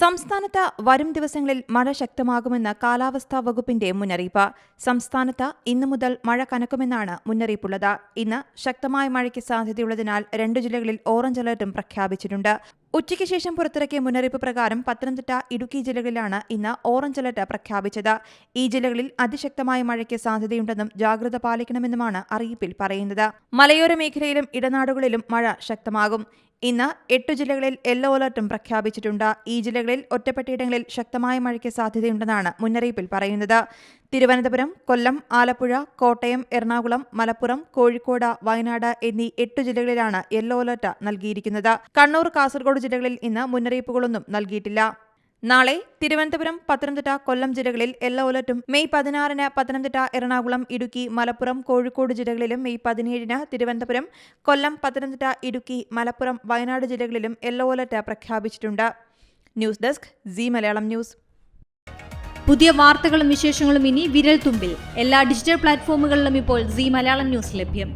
സംസ്ഥാനത്ത് വരും ദിവസങ്ങളിൽ മഴ ശക്തമാകുമെന്ന് കാലാവസ്ഥാ വകുപ്പിന്റെ മുന്നറിയിപ്പ്. സംസ്ഥാനത്ത് ഇന്നു മുതൽ മഴ കനക്കുമെന്നാണ് മുന്നറിയിപ്പുള്ളത്. ഇന്ന് ശക്തമായ മഴയ്ക്ക് സാധ്യതയുള്ളതിനാൽ രണ്ട് ജില്ലകളിൽ ഓറഞ്ച് അലർട്ടും പ്രഖ്യാപിച്ചിട്ടുണ്ട്. ഉച്ചയ്ക്ക് ശേഷം പുറത്തിറക്കിയ മുന്നറിയിപ്പ് പ്രകാരം പത്തനംതിട്ട ഇടുക്കി ജില്ലകളിലാണ് ഇന്ന് ഓറഞ്ച് അലർട്ട് പ്രഖ്യാപിച്ചത്. ഈ ജില്ലകളിൽ അതിശക്തമായ മഴയ്ക്ക് സാധ്യതയുണ്ടെന്നും ജാഗ്രത പാലിക്കണമെന്നുമാണ് അറിയിപ്പിൽ പറയുന്നത്. മലയോര മേഖലയിലും ഇടനാടുകളിലും മഴ ശക്തമാകും. ഇന്ന് എട്ട് ജില്ലകളിൽ യെല്ലോ അലർട്ടും പ്രഖ്യാപിച്ചിട്ടുണ്ട്. ഈ ജില്ലകളിൽ ഒറ്റപ്പെട്ടയിടങ്ങളിൽ ശക്തമായ മഴയ്ക്ക് സാധ്യതയുണ്ടെന്നാണ് മുന്നറിയിപ്പിൽ പറയുന്നത്. തിരുവനന്തപുരം കൊല്ലം ആലപ്പുഴ കോട്ടയം എറണാകുളം മലപ്പുറം കോഴിക്കോട് വയനാട് എന്നീ എട്ട് ജില്ലകളിലാണ് യെല്ലോ അലർട്ട് നൽകിയിരിക്കുന്നത്. കണ്ണൂർ കാസർഗോഡ് ജില്ലകളിൽ ഇന്ന് മുന്നറിയിപ്പുകളൊന്നും നൽകിയിട്ടില്ല. നാളെ തിരുവനന്തപുരം പത്തനംതിട്ട കൊല്ലം ജില്ലകളിൽ യെല്ലോ അലർട്ടും മെയ് പതിനാറിന് പത്തനംതിട്ട എറണാകുളം ഇടുക്കി മലപ്പുറം കോഴിക്കോട് ജില്ലകളിലും മെയ് പതിനേഴിന് തിരുവനന്തപുരം കൊല്ലം പത്തനംതിട്ട ഇടുക്കി മലപ്പുറം വയനാട് ജില്ലകളിലും യെല്ലോ അലർട്ട് പ്രഖ്യാപിച്ചിട്ടുണ്ട്. News desk C Malayalam news. പുതിയ വാർത്തകളും വിശേഷങ്ങളും ഇനി വിരൽ തുമ്പിൽ എല്ലാ ഡിജിറ്റൽ പ്ലാറ്റ്ഫോമുകളിലും ഇപ്പോൾ സി മലയാളം ന്യൂസ് ലഭ്യം.